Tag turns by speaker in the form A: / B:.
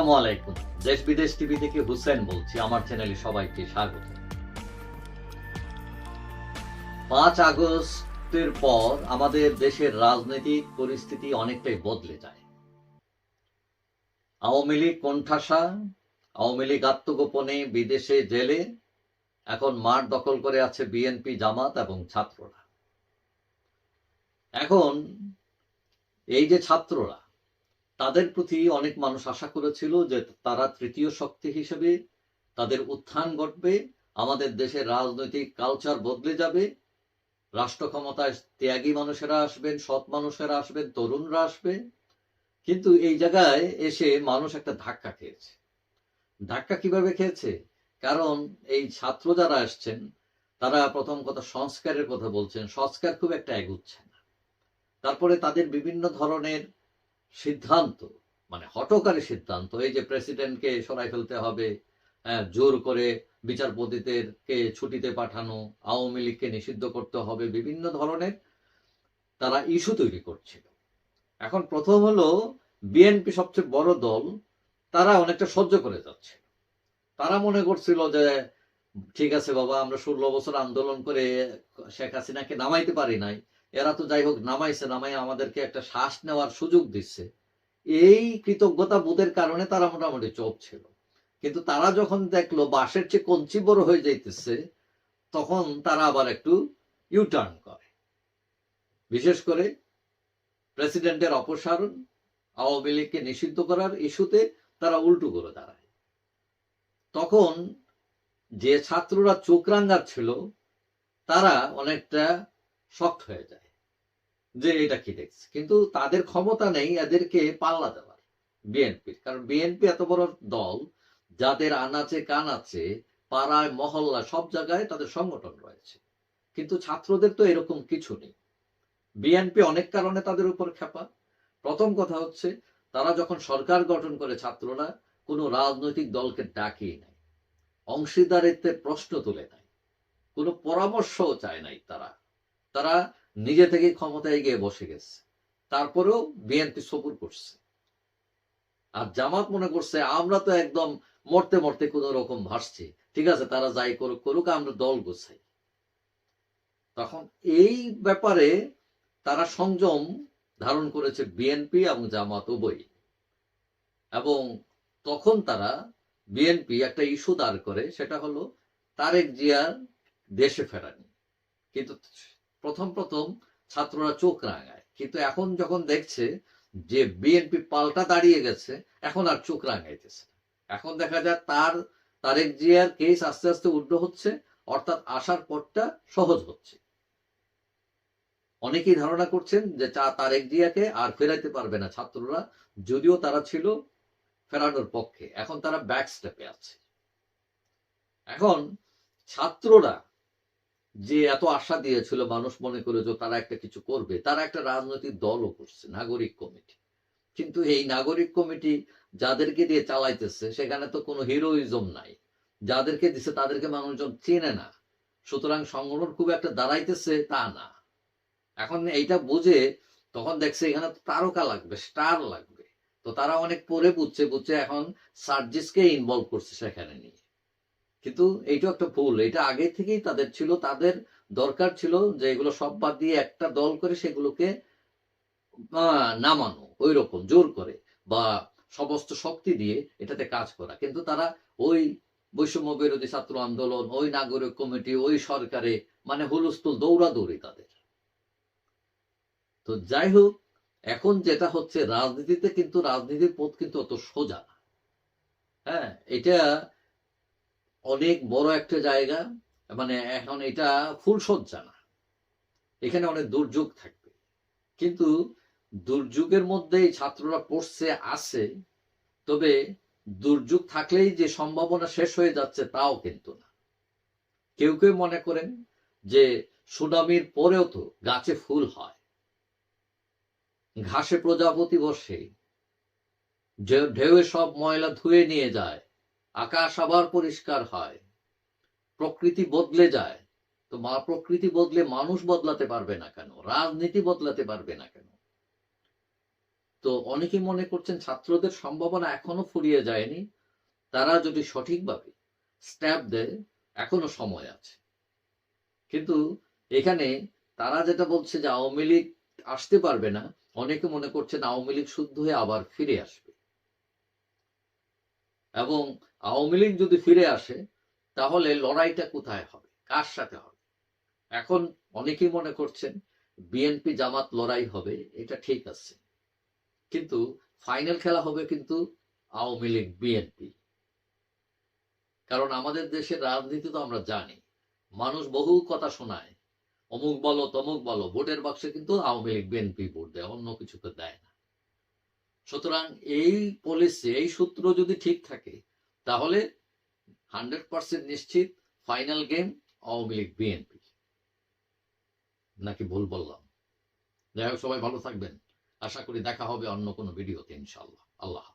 A: আসসালামু আলাইকুম। দেশ বিদেশ টিভি থেকে হুসেন বলছি, আমার চ্যানেলে সবাইকে স্বাগত। পাঁচ আগস্টের পর আমাদের দেশের রাজনৈতিক পরিস্থিতি অনেকটাই বদলে যায়। আওয়ামী লীগ কোণঠাসা, আওয়ামী লীগ আত্মগোপনে বিদেশে জেলে, এখন মাঠ দখল করে আছে বিএনপি জামাত এবং ছাত্ররা। এখন এই যে ছাত্ররা তাদের প্রতি অনেক মানুষ আশা করেছিল যে তারা তৃতীয় শক্তি হিসেবে তাদের উত্থান ঘটবে, আমাদের দেশের রাজনৈতিক কালচার বদলে যাবে, রাষ্ট্র ক্ষমতায় ত্যাগী মানুষেরা আসবেন, সৎ মানুষেরা আসবেন, তরুণরা আসবে। কিন্তু এই জায়গায় এসে মানুষ একটা ধাক্কা খেয়েছে। ধাক্কা কীভাবে খেয়েছে? কারণ এই ছাত্র যারা আসছেন, তারা প্রথম কথা সংস্কারের কথা বলছেন। সংস্কার খুব একটা এগুচ্ছে না। তারপরে তাদের বিভিন্ন ধরনের সিদ্ধান্ত মানে হটকারী সিদ্ধান্ত, এই যে প্রেসিডেন্টকে সরাই ফেলতে হবে জোর করে বিচারপতিদেরকে ছুটিতে পাঠানো, আওয়ামী লীগকে নিষিদ্ধ করতে হবে, বিভিন্ন ধরনের তারা ইস্যু তৈরি করছিল। এখন প্রথম হলো, বিএনপি সবচেয়ে বড় দল, তারা অনেকটা সহ্য করে যাচ্ছে। তারা মনে করছিল যে, ঠিক আছে বাবা, আমরা ষোলো বছর আন্দোলন করে শেখ হাসিনাকে নামাইতে পারি নাই এরা তো যাই হোক নামাইছে নামাই আমাদেরকে একটা শ্বাস নেওয়ার সুযোগ দিচ্ছে। এই কৃতজ্ঞতা বোধের কারণে তারা মোটামুটি চোপ ছিল। কিন্তু তারা যখন দেখল বাঁশের চেয়ে কঞ্চি বড় হয়ে যাইতেছে, তখন তারা আবার একটু ইউটার্ন করে। বিশেষ করে প্রেসিডেন্টের অপসারণ, আওয়ামী লীগকে নিষিদ্ধ করার ইস্যুতে তারা উল্টো করে দাঁড়ায়। তখন যে ছাত্ররা চোখ রাঙ্গাচ্ছিল তারা অনেকটা শক্ট হয়ে যায় যে এটা কি দেখছে। কিন্তু তাদের ক্ষমতা নেই এদেরকে পাল্লা দেওয়ার বিএনপির। কারণ বিএনপি এত বড় দল, যাদের আনাচে কানাচে, পাড়ায় মহল্লা সব জায়গায় তাদের সংগঠন রয়েছে। কিন্তু ছাত্রদের তো এরকম কিছু নেই। বিএনপি অনেক কারণে তাদের উপর খেপা। প্রথম কথা হচ্ছে, তারা যখন সরকার গঠন করে ছাত্ররা, কোনো রাজনৈতিক দলকে ডাকিয়ে নেয়, অংশীদারিত্বের প্রশ্ন তুলে নেয়, কোনো পরামর্শও চায় নাই তারা। তারা নিজে থেকে ক্ষমতায় গিয়ে বসে গেছে। তারপরেও বিএনপি সবুর করছে। আর জামাত মনে করছে, আমরা তো একদম মরতে মরতে কোন রকম ভাসছি ঠিক আছে, তারা যাই করুক করুক, আমরা দল গোছাই। তখন এই ব্যাপারে তারা সংযম ধারণ করেছে বিএনপি এবং জামাত উভয় এবং তখন তারা বিএনপি একটা ইস্যু দাঁড় করে, সেটা হলো তারেক জিয়ার দেশে ফেরানি। কিন্তু প্রথম প্রথম ছাত্ররা চোখ রাঙায়। কিন্তু এখন যখন দেখছে যে বিএনপি পাল্টা দাঁড়িয়ে গেছে, এখন আর চোখ রাঙাইতেছে এখন দেখা যায় তার, তারেক জিয়ার কেস আস্তে আস্তে উল্টো হচ্ছে, অর্থাৎ আসার পরটা সহজ হচ্ছে। অনেকেই ধারণা করছেন যে চা- তারেক জিয়াকে আর ফেরাইতে পারবে না ছাত্ররা, যদিও তারা ছিল ফেরানোর পক্ষে। এখন তারা ব্যাক স্টেপে আছে। এখন ছাত্ররা যে এত আশা দিয়েছিল, মানুষ মনে করে যে তারা একটা কিছু করবে। তারা একটা রাজনৈতিক দলও করছে, নাগরিক কমিটি। কিন্তু এই নাগরিক কমিটি যাদেরকে দিয়ে চালাইতেছে, সেখানে তো কোনো হিরোইজম নাই। যাদেরকে দিছে, তাদেরকে মানুষজন চেনে না। সুতরাং সংগঠন খুব একটা দাঁড়াইতেছে তা না। এখন এইটা বুঝে তখন দেখছে এখানে তারকা লাগবে, স্টার লাগবে। তো তারা অনেক পরে বুঝছে বুঝছে এখন সার্জিসকে ইনভলভ করছে সেখানে নিয়ে। কিন্তু এইটা একটা ভুল। এটা আগে থেকেই তাদের ছিল, তাদের দরকার ছিল যে এগুলো সব বাদ দিয়ে একটা দল করে সেগুলোকে নামানো ওই রকম জোর করে বা সমস্ত শক্তি দিয়ে এটাতে কাজ করা। কিন্তু তারা ওই বৈষম্য বিরোধী ছাত্র আন্দোলন, ওই নাগরিক কমিটি, ওই সরকারে মানে হুলস্থুল দৌড়াদৌড়ি তাদের। তো যাই হোক, এখন যেটা হচ্ছে রাজনীতিতে কিন্তু রাজনীতির পথ কিন্তু অত সোজা না। হ্যাঁ এটা অনেক বড় একটা জায়গা মানে এখন এটা ফুলসজ্জা না। এখানে অনেক দুর্যোগ থাকবে। কিন্তু দুর্যোগের মধ্যেই ছাত্ররা পড়ছে, আছে। তবে দুর্যোগ থাকলেই যে সম্ভাবনা শেষ হয়ে যাচ্ছে তাও কিন্তু না। কেউ কেউ মনে করেন যে সুনামির পরেও তো গাছে ফুল হয়। ঘাসে প্রজাপতি বসে। ঢেউ- ঢেউয়ে সব ময়লা ধুয়ে নিয়ে যায়। আকাশ আবার পরিষ্কার হয়। প্রকৃতি বদলে যায়। তো মা, প্রকৃতি বদলে মানুষ বদলাতে পারবে না কেন? রাজনীতি বদলাতে পারবে না কেন? তো অনেকে মনে করছেন ছাত্রদের সম্ভাবনা এখনও ফুরিয়ে যায়নি। তারা যদি সঠিকভাবে স্ট্যাপ দেয়, এখনও সময় আছে। কিন্তু এখানে তারা যেটা বলছে যে আওয়ামী লীগ আসতে পারবে না, অনেকে মনে করছেন আওয়ামী লীগ শুদ্ধ হয়ে আবার ফিরে আসবে। এবং আওয়ামী লীগ যদি ফিরে আসে, তাহলে লড়াইটা কোথায় হবে? কার সাথে হবে? এখন অনেকেই মনে করছেন, বিএনপি জামাত লড়াই হবে, এটা ঠিক আছে। কিন্তু ফাইনাল খেলা হবে কিন্তু আওয়ামী লীগ, বিএনপি। কারণ আমাদের দেশের রাজনীতি তো আমরা জানি। মানুষ বহু কথা শোনায়, অমুক বলো, তমুক বলো, ভোটের বাক্সে কিন্তু আওয়ামী লীগ, বিএনপি ভোট দেয়, অন্য কিছুতে দেয় না। সুতরাং এই পলিসি এই সূত্র যদি ঠিক থাকে তাহলে হান্ড্রেড পার্সেন্ট নিশ্চিত final game Awami League BNP. নাকি ভুল বললাম? যাই হোক, সবাই ভালো থাকবেন। আশা করি দেখা হবে অন্য কোনো ভিডিওতে ইনশাল্লাহ আল্লাহ।